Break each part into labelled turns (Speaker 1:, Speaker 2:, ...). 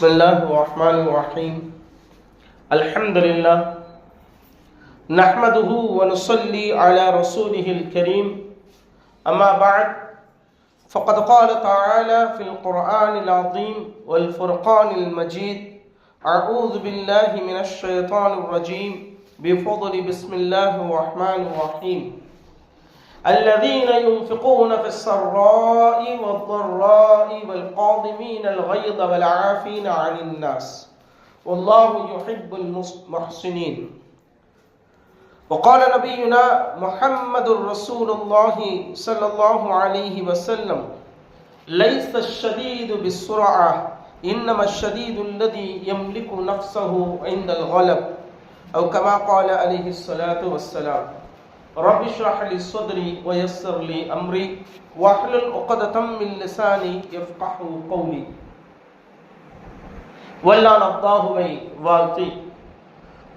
Speaker 1: بسم الله الرحمن الرحيم. الحمد لله نحمده ونصلي على رسوله الكريم. أما بعد فقد قال تعالى في القرآن العظيم والفرقان المجيد أعوذ بالله من الشيطان الرجيم. بفضل بسم الله الرحمن الرحيم. الذين ينفقون في السراء والضراء والقاضمين الغيظ والعافين عن الناس. والله يحب المحسنين. وقال نبينا محمد رسول الله صلى الله عليه وسلم ليس الشديد بالسرعة إنما الشديد الذي يملك نفسه عند الغلب. أو كما قال عليه الصلاة والسلام رب اشرح لي صدري ويسر لي أمري واحلل عقدة من لساني يفقه قولي வல்லான் அல்லாஹுவை வாழ்த்தி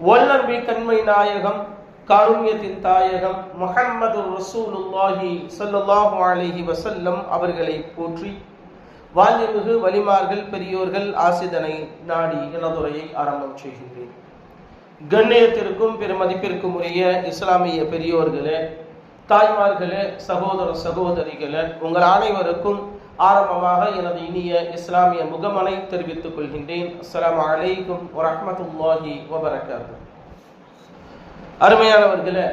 Speaker 1: வல்லன்பி கண்மை நாயகம் காருண்யத்தின் தாயகம் முஹம்மது ரசூலுல்லாஹி ஸல்லல்லாஹு அலைஹி வஸல்லம் அவர்களை போற்றி வாழ்மிகு வலிமார்கள் பெரியோர்கள் ஆசிதனை நாடி எனதுரையை ஆரம்பம் செய்கின்றேன் கண்ணியத்திற்கும் பெருமதிப்பிற்கும் உரிய இஸ்லாமிய பெரியோர்களே தாய்மார்களே சகோதர சகோதரிகளே உங்கள் அனைவருக்கும் ஆரம்பமாக எனது இனிய இஸ்லாமிய முகமனை தெரிவித்துக் கொள்கின்றேன். அஸ்லாம் அலைக்கும் வரமத்துல்லாஹி வபரகாத்து. அருமையானவர்களே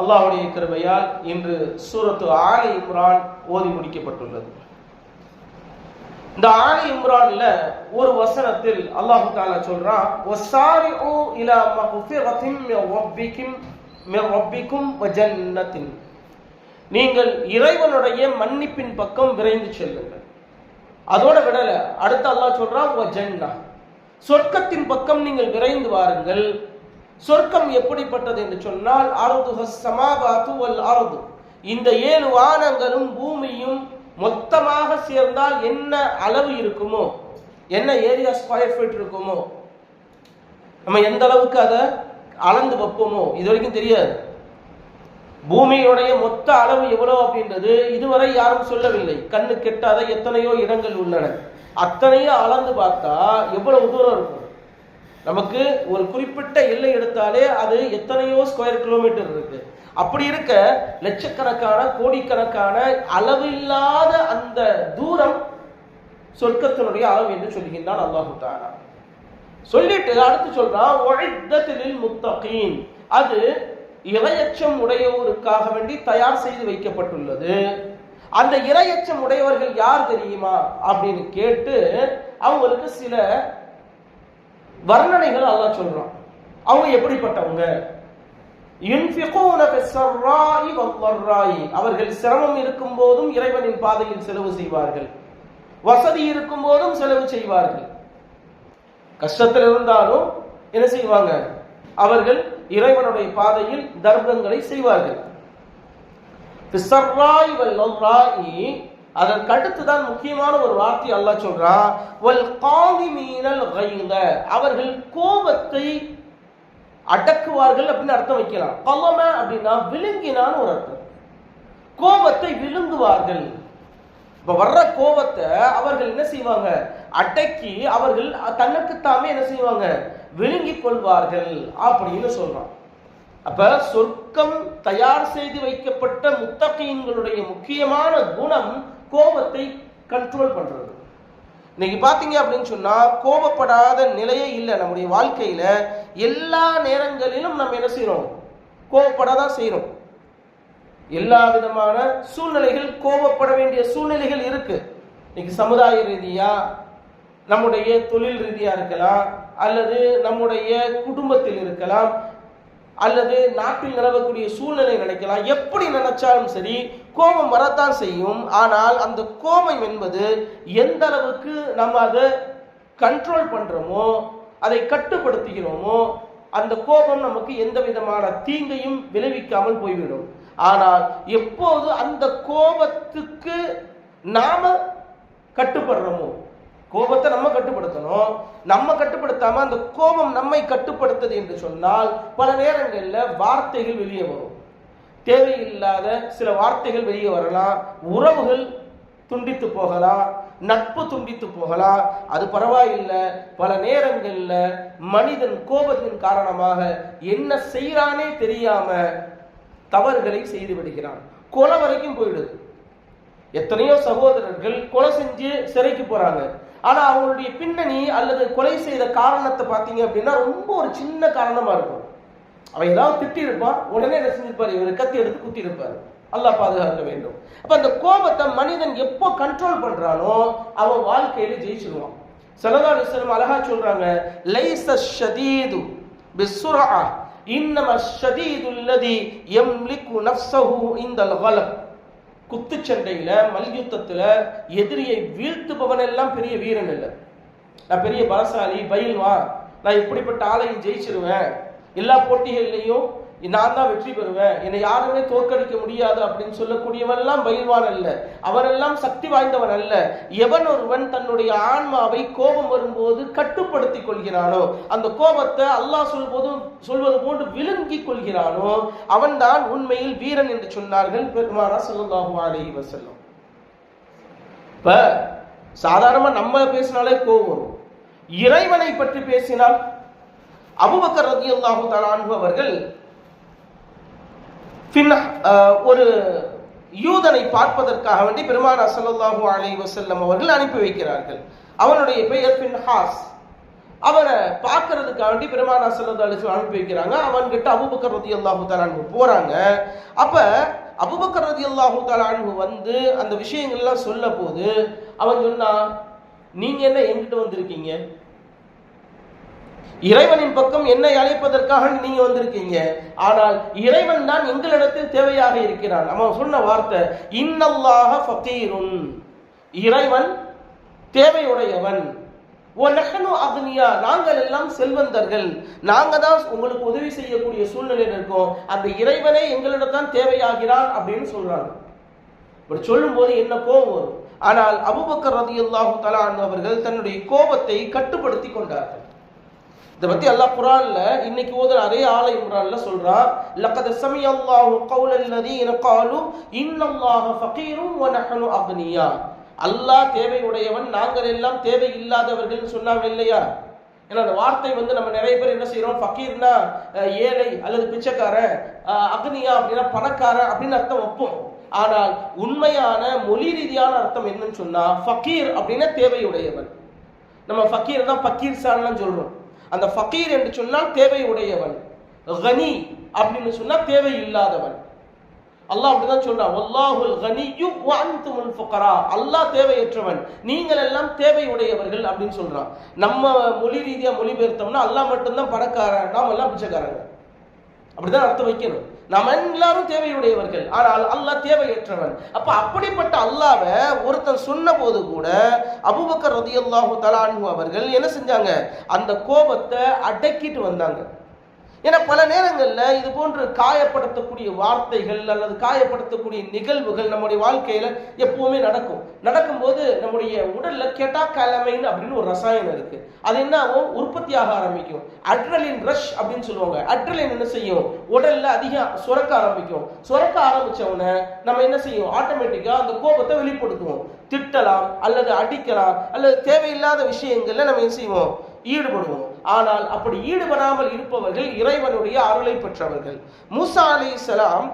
Speaker 1: அல்லாஹுடைய கிருபையால் இன்று சூரத்து ஆலை இம்ரான் ஓதி முடிக்கப்பட்டுள்ளது. இந்த ஆலி இம்ரான்ல ஒரு வசனத்தில் அல்லாஹு தாலா சொல்றான் வசாரிஉ இலா மக்ஃபிரத்தின் மின் ரப்பிக்கும் மின் ரப்பிக்கும் வ நீங்கள் இறைவனுடைய மன்னிப்பின் பக்கம் விரைந்து செல்லுங்கள். அதோட விடல அடுத்து அல்லாஹ் சொல்றான் வ ஜன்னா. சொர்க்கத்தின் பக்கம் நீங்கள் விரைந்து வாருங்கள். சொர்க்கம் எப்படிப்பட்டது என்று சொன்னால் அருது சமாபாத்து வல் அருது. இந்த ஏழு வானங்களும் பூமியும் மொத்தமாக சேர்ந்தால் என்ன அளவு இருக்குமோ? என்ன ஏரியா ஸ்கொயர் ஃபீட் இருக்குமோ? நம்ம எந்த அளவுக்கு அதை அளந்து வைப்போமோ? இது வரைக்கும் தெரியாது. பூமியுடைய மொத்த அளவு எவ்வளவு அப்படின்றது இதுவரை யாரும் சொல்லவில்லை. கண்ணு கெட்டாத எத்தனையோ இடங்கள் உள்ளன. அத்தனையும் அளந்து பார்த்தா எவ்வளவு தூரம் இருக்கும்? நமக்கு ஒரு குறிப்பிட்ட எல்லை எடுத்தாலே அது எத்தனையோ ஸ்கொயர் கிலோமீட்டர் இருக்குது அப்படி இருக்க லட்சக்கணக்கான கோடிக்கணக்கான அளவில்லாத அந்த தூரம் சொர்க்கத்தினுடைய அளவு என்று சொல்கின்றான் அல்லாஹு தாரா சொல்லிட்டு அடுத்து சொல்றான் ஒழித்தலில் முத்தகீன் அது இரையச்சம் உடையவருக்காக வேண்டி தயார் செய்து வைக்கப்பட்டுள்ளது. அந்த இரையச்சம் உடையவர்கள் யார் தெரியுமா? அப்படின்னு கேட்டு அவங்களுக்கு சில வர்ணனைகள் அல்லாஹ் சொல்றான். அவங்க எப்படிப்பட்டவங்க? அவர்கள் சிரமம் இருக்கும் போதும் இறைவனின் பாதையில் செலவு செய்வார்கள். வசதி இருக்கும் போதும் செலவு செய்வார்கள். கஷ்டத்தில் இருந்தாலும் என்ன செய்வாங்க? அவர்கள் இறைவனுடைய பாதையில் தர்மங்களை செய்வார்கள். அதற்கு அடுத்துதான் முக்கியமான ஒரு வார்த்தை அல்லாஹ் சொல்றான் அவர்கள் கோபத்தை அடக்குவார்கள் அப்படின்னு அர்த்தம் வைக்கலாம். கலம அப்படின்னா விழுங்கினான்னு ஒரு அர்த்தம். கோபத்தை விழுங்குவார்கள். இப்ப வர்ற கோபத்தை அவர்கள் என்ன செய்வாங்க? அடக்கி அவர்கள் தன்னுக்குத்தாமே என்ன செய்வாங்க? விழுங்கி கொள்வார்கள் அப்படின்னு சொல்றான். அப்ப சொர்க்கம் தயார் செய்து வைக்கப்பட்ட முத்தகையின்களுடைய முக்கியமான குணம் கோபத்தை கண்ட்ரோல் பண்றது. இன்னைக்கு பாத்தீங்க அப்படின்னு சொன்னா கோபப்படாத நிலையே இல்லை நம்முடைய வாழ்க்கையில. எல்லா நேரங்களிலும் நம்ம என்ன செய்யறோம் கோபப்படாதான் செய்யறோம் எல்லா விதமான சூழ்நிலைகள் கோபப்பட வேண்டிய சூழ்நிலைகள் இருக்கு. இன்னைக்கு சமுதாய ரீதியா நம்முடைய தொழில் ரீதியா இருக்கலாம் அல்லது நம்முடைய குடும்பத்தில் இருக்கலாம் அல்லது நாட்டில் நிலவக்கூடிய சூழ்நிலை நினைக்கலாம். எப்படி நினைச்சாலும் சரி கோபம் வரத்தான் செய்யும். ஆனால் அந்த கோபம் என்பது எந்த அளவுக்கு நம்ம அதை கண்ட்ரோல் பண்றோமோ அதை கட்டுப்படுத்துகிறோமோ அந்த கோபம் நமக்கு எந்த விதமான தீங்கையும் விளைவிக்காமல் போய்விடும். ஆனால் எப்போது அந்த கோபத்துக்கு நாம கட்டுப்படுறோமோ கோபத்தை நம்ம கட்டுப்படுத்தணும். நம்ம கட்டுப்படுத்தாம அந்த கோபம் நம்மை கட்டுப்படுத்தது என்று சொன்னால் பல நேரங்களில் வார்த்தைகள் வெளியே வரும். தேவையில்லாத சில வார்த்தைகள் வெளியே வரலாம். உறவுகள் துண்டித்து போகலாம். நட்பு துண்டித்து போகலாம். அது பரவாயில்லை. பல நேரங்களில் மனிதன் கோபத்தின் காரணமாக என்ன செய்யறானே தெரியாம தவறுகளை செய்து விடுகிறான். கொலை வரைக்கும் போயிடுது. எத்தனையோ சகோதரர்கள் கொலை செஞ்சு சிறைக்கு போறாங்க. ஆனா அவங்களுடைய பின்னணி அல்லது கொலை செய்த காரணத்தை பார்த்தீங்க அப்படின்னா ரொம்ப ஒரு சின்ன காரணமா இருக்கும். அவன் ஏதாவது திட்டி இருப்பான் உடனே என்ன செஞ்சிருப்பாரு? இவர் கத்தி எடுத்து குத்தி இருப்பாரு அல்லாஹ் பாதுகாக்க வேண்டும். அப்ப அந்த கோபத்தை மனிதன் எப்போ கண்ட்ரோல் பண்றானோ அவன் வாழ்க்கையில ஜெயிச்சிருவான். சலதா அலைஹி அழகா சொல்றாங்க லைச ஷதீது பிசுரா இன்னம ஷதீது அல்லதி யம்லிகு நஃப்ஸஹு இந்தல் கலப். குத்துச்சண்டையில மல்யுத்தத்துல எதிரியை வீழ்த்துபவன் எல்லாம் பெரிய வீரன் இல்லை. நான் பெரிய பலசாலி பயில்வான். நான் இப்படிப்பட்ட ஆளையும் ஜெயிச்சிருவேன். எல்லா போட்டிகள்லையும் நான் தான் வெற்றி பெறுவேன். என்னை யாருமே தோற்கடிக்க முடியாது அப்படின்னு சொல்லக்கூடியவெல்லாம் பயில்வான் அல்ல. அவரெல்லாம் சக்தி வாய்ந்தவன் அல்ல. எவன் ஒருவன் தன்னுடைய ஆன்மாவை கோபம் வரும்போது கட்டுப்படுத்திக் கொள்கிறானோ அந்த கோபத்தை அல்லாஹ் சொல்வது சொல்வது போன்று விழுங்கிக் கொள்கிறானோ அவன்தான் உண்மையில் வீரன் என்று சொன்னார்கள் பெருமானா ஸல்லல்லாஹு அலைஹி செல்லும் இப்ப சாதாரணமா நம்ம பேசினாலே கோபம் இறைவனை பற்றி பேசினால் அபுபக்கர் ரதி அல்லாஹு அன்ஹு அவர்கள் பின் ஒரு யூதனை பார்ப்பதற்காக வேண்டி பெருமானா ஸல்லல்லாஹு அலைஹி வசல்லம் அவர்கள் அனுப்பி வைக்கிறார்கள். அவனுடைய பெயர் பின்ஹாஸ். அவனை பார்க்கறதுக்காக வேண்டி பெருமானா ஸல்லல்லாஹு அலைஹி அனுப்பி வைக்கிறாங்க. அவன்கிட்ட அபுபக்கர் ரதி அல்லாஹு அன்ஹு போறாங்க. அப்ப அபுபக்கர் ரதி அல்லாஹு அன்ஹு வந்து அந்த விஷயங்கள்லாம் சொல்ல போது அவன் சொன்னா நீங்க என்ன என்கிட்ட வந்திருக்கீங்க? இறைவனின் பக்கம் என்னை அழைப்பதற்காக நீங்க வந்திருக்கீங்க. ஆனால் இறைவன் தான் எங்களிடத்தில் தேவையாக இருக்கிறான். அவன் சொன்ன வார்த்தை இன்னல்லாக ஃபகீருன். இறைவன் தேவையுடையவன். அக்னியா. நாங்கள் எல்லாம் செல்வந்தர்கள். நாங்க தான் உங்களுக்கு உதவி செய்யக்கூடிய சூழ்நிலையில் இருக்கோம். அந்த இறைவனே எங்களிடத்தான் தேவையாகிறான் அப்படின்னு சொல்றாங்க. இப்படி சொல்லும்போது என்ன கோபம் வரும்? ஆனால் அபுபக்கர் ரதி அல்லாஹு தலா அவர்கள் தன்னுடைய கோபத்தை கட்டுப்படுத்தி கொண்டார்கள். இதை பத்தி அல்லாஹ் குரான்ல இன்னைக்கு ஓதுற அதே ஆலை இம்ரான்ல சொல்றான் லக்கத சமியல்லாஹு கௌலல் லதீன காலு இன்னல்லாஹ ஃபகீரும் வ அக்னியா. அல்லாஹ் தேவையுடையவன் நாங்கள் எல்லாம் தேவை இல்லாதவர்கள் சொன்னாங்க இல்லையா? ஏன்னா அந்த வார்த்தை வந்து நம்ம நிறைய பேர் என்ன செய்கிறோம் ஃபக்கீர்னா ஏழை அல்லது பிச்சைக்காரன் அக்னியா அப்படின்னா பணக்காரன் அப்படின்னு அர்த்தம் வைப்போம். ஆனால் உண்மையான மொழி ரீதியான அர்த்தம் என்னன்னு சொன்னா ஃபக்கீர் அப்படின்னா தேவையுடையவன். நம்ம ஃபக்கீர் தான் ஃபக்கீர் சான்லாம் சொல்றோம். அந்த ஃபக்கீர் என்று சொன்னால் தேவை உடையவன் கனி அப்படின்னு சொன்னால் தேவை இல்லாதவன் அல்லாஹ் அப்படிதான் சொல்றான் வல்லாஹுல் கனியு வ ஃபுகரா. அல்லாஹ் தேவையற்றவன். நீங்கள் எல்லாம் தேவை உடையவர்கள் அப்படின்னு சொல்றான் நம்ம மொழி ரீதியா மொழிபெயர்த்தோம்னா அல்லாஹ் மட்டும்தான் பணக்காரன் நாம எல்லாம் பிச்சைக்காரங்க. அப்படிதான் அர்த்தம் வைக்கணும். நம்ம எல்லாரும் தேவையுடையவர்கள். ஆனால் அல்லாஹ் தேவையற்றவன். அப்ப அப்படிப்பட்ட அல்லாவ ஒருத்தன் சொன்ன போது கூட அபூபக்கர் ரதியல்லாஹு தலானு அவர்கள் என்ன செஞ்சாங்க? அந்த கோபத்தை அடக்கிட்டு வந்தாங்க. ஏன்னா பல நேரங்களில் இது போன்று காயப்படுத்தக்கூடிய வார்த்தைகள் அல்லது காயப்படுத்தக்கூடிய நிகழ்வுகள் நம்முடைய வாழ்க்கையில எப்பவுமே நடக்கும். நடக்கும்போது நம்முடைய உடல்ல கெட்டா கலமைன்னு அப்படின்னு ஒரு ரசாயனம் இருக்கு. அது என்ன ஆகும் உற்பத்தியாக ஆரம்பிக்கும். அட்ரலின் ரஷ் அப்படின்னு சொல்லுவாங்க. அட்ரலின் என்ன செய்யும்? உடல்ல அதிகம் சுரக்க ஆரம்பிக்கும். சுரக்க ஆரம்பிச்ச நம்ம என்ன செய்யும்? ஆட்டோமேட்டிக்கா அந்த கோபத்தை வெளிப்படுத்துவோம். திட்டலாம் அல்லது அடிக்கலாம் அல்லது தேவையில்லாத விஷயங்கள்ல நம்ம என்ன செய்வோம்? ஈடுபடுவோம். ஆனால் அப்படி ஈடுபடாமல் இருப்பவர்கள் இறைவனுடைய அருளை பெற்றவர்கள். மூசா அலைஹிஸ்ஸலாம்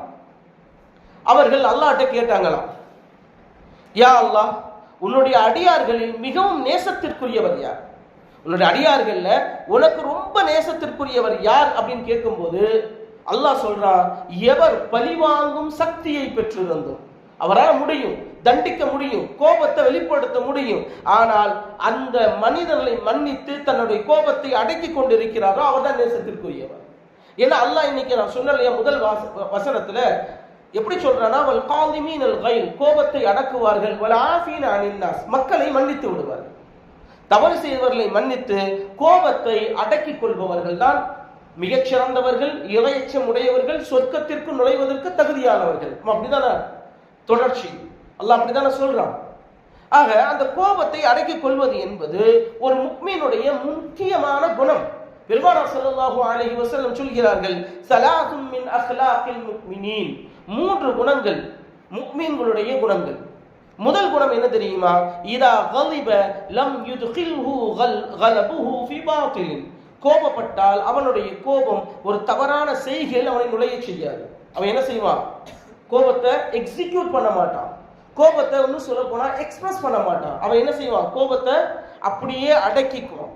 Speaker 1: அவர்கள் அல்லாட்ட கேட்டாங்களாம் யா அல்லாஹ் உன்னுடைய அடியார்களில் மிகவும் நேசத்திற்குரியவர் யார்? உன்னுடைய அடியார்கள்ல உனக்கு ரொம்ப நேசத்திற்குரியவர் யார்? அப்படின்னு கேட்கும்போது அல்லாஹ் சொல்றான் எவர் பழிவாங்கும் சக்தியை பெற்றிருந்தோம் அவரால் முடியும். தண்டிக்க முடியும் கோபத்தை வெளிப்படுத்த முடியும். ஆனால் அந்த மனிதர்களை மன்னித்து தன்னுடைய கோபத்தை அடக்கி கொண்டிருக்கிறாரோ அவர்தான் நேசத்திற்குரியவர். ஏன்னா அல்லாஹ் இன்னைக்கு நான் சொன்னலையா முதல் வாச- வசனத்துல எப்படி சொல்றானா அவள் காலிமீன் கைல் கோபத்தை அடக்குவார்கள். வல் ஆஃபீன் அனின் மக்களை மன்னித்து விடுவார்கள். தவறு செய்தவர்களை மன்னித்து கோபத்தை அடக்கிக் கொள்பவர்கள் தான் மிகச்சிறந்தவர்கள் இறையச்சம் உடையவர்கள் சொர்க்கத்திற்கு நுழைவதற்கு தகுதியானவர்கள். அப்படிதான தொடர்ச்சி. அல்லாஹ் அப்படிதானே சொல்றான். ஆக அந்த கோபத்தை அடக்கிக் கொள்வது என்பது ஒரு முக்மீனுடைய முக்கியமான குணம். பெருமானார் சல்லாஹு அலஹி வசல்லம் சொல்கிறார்கள் சலாஹும் மின் அக்லாகில் முக்மினின். மூன்று குணங்கள் முக்மீன்களுடைய குணங்கள். முதல் குணம் என்ன தெரியுமா? இதா கலிப லம் யுத்கில்ஹு கல் கலபுஹு ஃபி பாத்திலின். கோபப்பட்டால் அவனுடைய கோபம் ஒரு தவறான செய்கையில் அவனை நுழைய செய்யாது. அவன் என்ன செய்வான்? கோபத்தை எக்ஸிக்யூட் பண்ண மாட்டான். கோபத்தை இன்னும் சொல்ல போனால் எக்ஸ்பிரஸ் பண்ண மாட்டான். அவன் என்ன செய்வான்? கோபத்தை அப்படியே அடக்கிக்குவான்.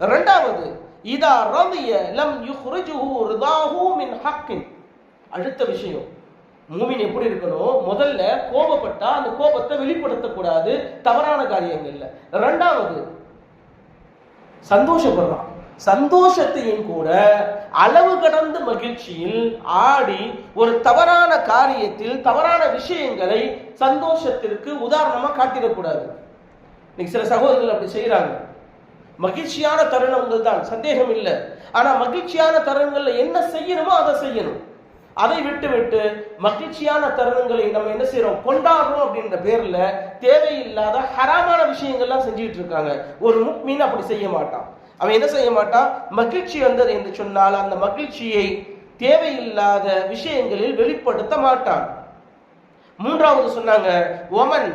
Speaker 1: ரெண்டாவது இதா ரதிய லம் யுஹ்ரிஜுஹு ரிதாஹு மின் ஹக்கின். அடுத்த விஷயம் மூவின் எப்படி இருக்கணும்? முதல்ல கோபப்பட்டா அந்த கோபத்தை வெளிப்படுத்தக்கூடாது. தவறான காரியங்கள்ல. ரெண்டாவது சந்தோஷப்படுறான். சந்தோஷத்தையும் கூட அளவு கடந்த மகிழ்ச்சியில் ஆடி ஒரு தவறான காரியத்தில் தவறான விஷயங்களை சந்தோஷத்திற்கு உதாரணமா காட்டிடக்கூடாது. இன்னைக்கு சில சகோதரர்கள் அப்படி செய்யறாங்க மகிழ்ச்சியான தருணங்கள் தான் சந்தேகம் இல்லை. ஆனா மகிழ்ச்சியான தருணங்கள்ல என்ன செய்யணுமோ அதை செய்யணும். அதை விட்டு விட்டு மகிழ்ச்சியான தருணங்களை நம்ம என்ன செய்யறோம் கொண்டாடுறோம் அப்படின்ற பேர்ல தேவையில்லாத ஹராமான விஷயங்கள்லாம் செஞ்சுட்டு இருக்காங்க. ஒரு முக்மீன் அப்படி செய்ய மாட்டான். அவன் என்ன செய்ய மாட்டான்? மகிழ்ச்சி வந்தது என்று சொன்னால் அந்த மகிழ்ச்சியை தேவையில்லாத விஷயங்களில் வெளிப்படுத்த மாட்டான். மூன்றாவது சொன்னாங்க ஒமன்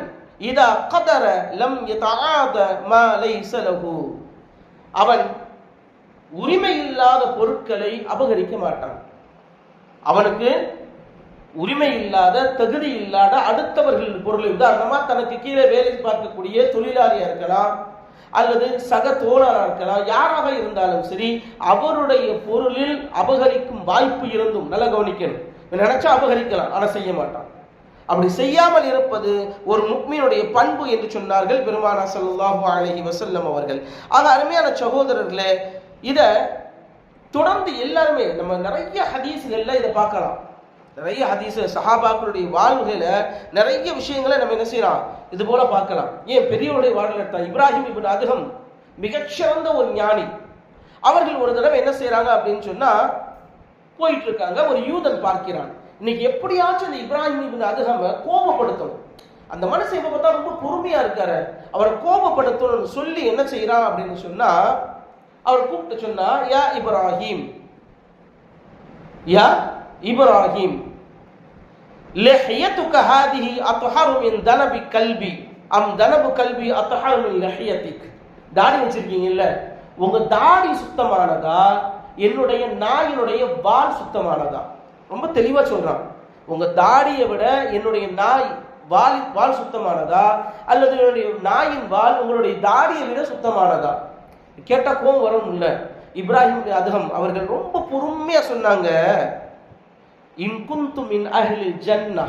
Speaker 1: இதா கதர லம் யதாத மா லைஸ அவன் உரிமை இல்லாத பொருட்களை அபகரிக்க மாட்டான். அவனுக்கு உரிமை இல்லாத தகுதி இல்லாத அடுத்தவர்கள் பொருளை உதாரணமா தனக்கு கீழே வேலை பார்க்கக்கூடிய தொழிலாளியா இருக்கலாம் அல்லது சக தோழராக இருக்கலாம் யாராக இருந்தாலும் சரி அவருடைய பொருளில் அபகரிக்கும் வாய்ப்பு இருந்தும் நல்லா கவனிக்கணும். நினைச்சா அபகரிக்கலாம் ஆனால் செய்ய மாட்டான். அப்படி செய்யாமல் இருப்பது ஒரு முக்மீனுடைய பண்பு என்று சொன்னார்கள் பெருமானா சல்லாஹூ அலைஹி வசல்லம் அவர்கள். ஆக அருமையான சகோதரர்களே இதை தொடர்ந்து எல்லாருமே நம்ம நிறைய ஹதீஸ்கள்ல இதை பார்க்கலாம். நிறைய ஹதீஸ் சஹாபாக்களுடைய வாழ்வுகள நிறைய விஷயங்களை நம்ம என்ன செய்யலாம்? இது போல பார்க்கலாம். ஏன் பெரியவருடைய வாழ்வில் எடுத்தா இப்ராஹிம் இபின் அதுகம் மிகச்சிறந்த ஒரு ஞானி. அவர்கள் ஒரு தடவை என்ன செய்யறாங்க அப்படின்னு சொன்னா போயிட்டு இருக்காங்க ஒரு யூதன் பார்க்கிறான். இன்னைக்கு எப்படியாச்சும் அந்த இப்ராஹிம் இபின் அதுகம கோபப்படுத்தணும். அந்த மனுஷன் இப்ப பார்த்தா ரொம்ப பொறுமையா இருக்காரு. அவரை கோபப்படுத்தணும்னு சொல்லி என்ன செய்யறான் அப்படின்னு சொன்னா அவர் கூப்பிட்டு சொன்னா யா இப்ராஹிம் யா இப்ராஹிம் லஹியத்துக ஹாதிஹி அத்ஹரு மின் தனபி கல்வி அம் தனபு கல்வி அத்ஹரு மின் லஹியத்திக். தாடி வச்சிருக்கீங்கல்ல? உங்க தாடி சுத்தமானதா? என்னுடைய நாயினுடைய வால் சுத்தமானதா? ரொம்ப தெளிவா சொல்றான். உங்க தாடியை விட என்னுடைய நாய் வால் வால் சுத்தமானதா? அல்லது என்னுடைய நாயின் வால் உங்களுடைய தாடியை விட சுத்தமானதா? கேட்டா கோவம் வரும் இல்ல இப்ராஹிம் அதுகம் அவர்கள் ரொம்ப பொறுமையா சொன்னாங்க. இன்குந்து மின் அஹ்லில் ஜன்னா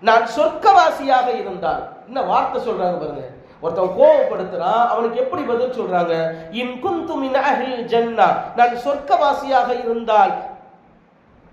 Speaker 1: நான் சொர்க்கவாசியாக இருந்தால். என்ன வார்த்தை சொல்றாங்க பாருங்க. ஒருத்தன் கோவப்படுத்துறான் அவனுக்கு எப்படி பதில் சொல்றாங்க? இன்குந்து மின் அஹ்லில் ஜன்னா நான் சொர்க்கவாசியாக இருந்தால்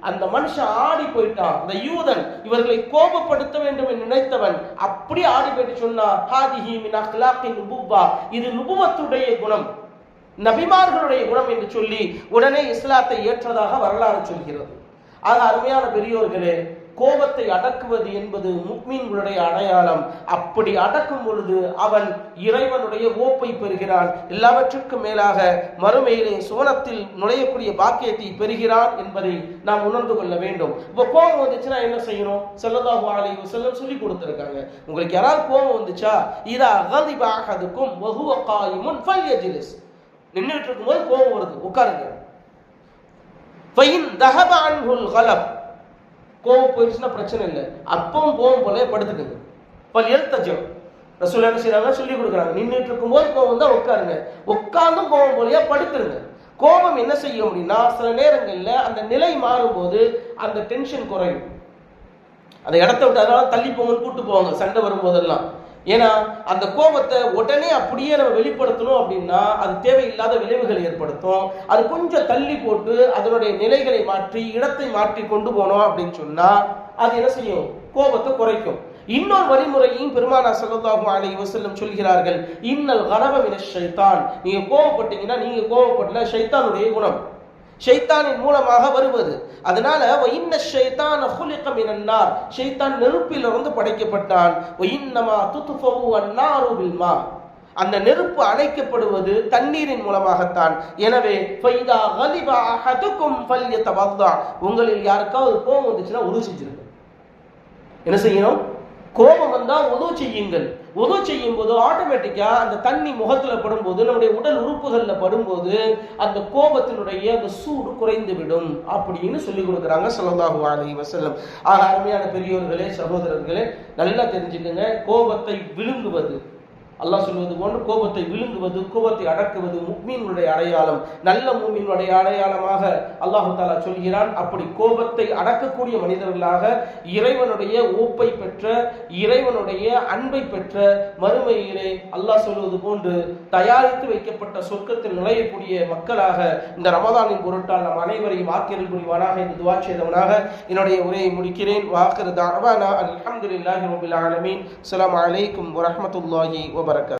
Speaker 1: அந்த மனுஷன் ஆடி போயிட்டான். அந்த யூதன் இவர்களை கோபப்படுத்த வேண்டும் என்று நினைத்தவன் அப்படி ஆடி போயிட்டு சொன்னா ஹாதிஹி மின் அக்லாக்கின் நுபுவா. இது நுபுவத்துடைய குணம். நபிமார்களுடைய குணம் என்று சொல்லி உடனே இஸ்லாத்தை ஏற்றதாக வரலாறு சொல்கிறது. ஆக அருமையான பெரியோர்களே கோபத்தை அடக்குவது என்பது முக்மீன்களுடைய அடையாளம். அப்படி அடக்கும் பொழுது அவன் இறைவனுடைய ஓப்பை பெறுகிறான். எல்லாவற்றிற்கும் மேலாக மறுமையிலே சுவனத்தில் நுழையக்கூடிய பாக்கியத்தை பெறுகிறான் என்பதை நாம் உணர்ந்து கொள்ள வேண்டும். இப்போ கோபம் வந்துச்சுன்னா என்ன செய்யணும்? செல்லதாக அலை செல்லம் சொல்லி கொடுத்துருக்காங்க. உங்களுக்கு யாராவது கோபம் வந்துச்சா? இதா அகதிபாகதுக்கும் வகுவ காயுமுன் ஃபல்யஜிலிஸ். நின்றுட்டு இருக்கும்போது கோபம் வருது. உட்காருங்க. ஃபைன் தஹப கலப். கோவம் போயிடுச்சுன்னா பிரச்சனை இல்லை. அப்பவும் கோவம் போல படுத்துக்குங்க. பல் எழுத்தஜம் ரசூல் என்ன செய்யறாங்க சொல்லி கொடுக்குறாங்க. நின்றுட்டு இருக்கும்போது கோவம் தான் உட்காருங்க. உட்கார்ந்தும் கோவம் போலயே படுத்துருங்க. கோபம் என்ன செய்யும் அப்படின்னா சில நேரங்கள்ல அந்த நிலை மாறும்போது அந்த டென்ஷன் குறையும். அந்த இடத்த விட்டு அதனால தள்ளி போங்கன்னு கூட்டு போவாங்க. சண்டை வரும்போதெல்லாம். ஏன்னா அந்த கோபத்தை உடனே அப்படியே நம்ம வெளிப்படுத்தணும் அப்படின்னா அது தேவையில்லாத விளைவுகளை ஏற்படுத்தும். அது கொஞ்சம் தள்ளி போட்டு அதனுடைய நிலைகளை மாற்றி இடத்தை மாற்றி கொண்டு போனோம் அப்படின்னு சொன்னா அது என்ன செய்யும்? கோபத்தை குறைக்கும். இன்னொரு வழிமுறையும் பெருமானா ஸல்லல்லாஹு அலைஹி வஸல்லம் சொல்கிறார்கள். இன்னல் கரப ஷைத்தான். நீங்க கோபப்பட்டீங்கன்னா நீங்க கோபப்படல. ஷைத்தானுடைய குணம். ஷைத்தானின் மூலமாக வருவது. அதனால ஒயின்ன ஷைத்தான் ஹுலிக மினன்னார் ஷைத்தான் நெருப்பிலிருந்து படைக்கப்பட்டான். ஒயின்னமா துத்துஃபவு அன்னாரு பில்மா அந்த நெருப்பு அணைக்கப்படுவது தண்ணீரின் மூலமாகத்தான். எனவே ஃபைதா கலிப அஹதுக்கும் ஃபல்யதவத்தா உங்களில் யாருக்காவது கோபம் வந்துச்சுன்னா உறுதி செஞ்சிருங்க என்ன செய்யணும்? கோபம் வந்தால் உதவு செய்யுங்கள். உதவு செய்யும் போது ஆட்டோமேட்டிக்கா அந்த தண்ணி முகத்துல படும்போது நம்முடைய உடல் உறுப்புகள்ல படும்போது அந்த கோபத்தினுடைய அந்த சூடு குறைந்து விடும் அப்படின்னு சொல்லி கொடுக்குறாங்க. ஸல்லல்லாஹு அலைஹி வசல்லம் ஆக அருமையான பெரியோர்களே சகோதரர்களே நல்லா தெரிஞ்சுக்கங்க. கோபத்தை விழுங்குவது. அல்லாஹ் சொல்வது போன்று கோபத்தை விழுங்குவது கோபத்தை அடக்குவது முக்மீனுடைய அடையாளம். நல்ல மூமினுடைய அடையாளமாக அல்லாஹு தாலா சொல்கிறான். அப்படி கோபத்தை அடக்கக்கூடிய மனிதர்களாக இறைவனுடைய ஊப்பை பெற்ற இறைவனுடைய அன்பை பெற்ற மறுமையிலே அல்லாஹ் சொல்வது போன்று தயாரித்து வைக்கப்பட்ட சொர்க்கத்தில் நுழையக்கூடிய மக்களாக இந்த ரமதானின் பொருட்டால் நம் அனைவரையும் வாக்கியல் புரிவானாக. இந்த துவா செய்தவனாக என்னுடைய உரையை முடிக்கிறேன். வாக்கிரு தாவானா அல்ஹம்துலில்லாஹி ரபில் ஆலமீன். அஸ்ஸலாமு அலைக்கும் வரஹ்மத்துல்லாஹி barakatuh.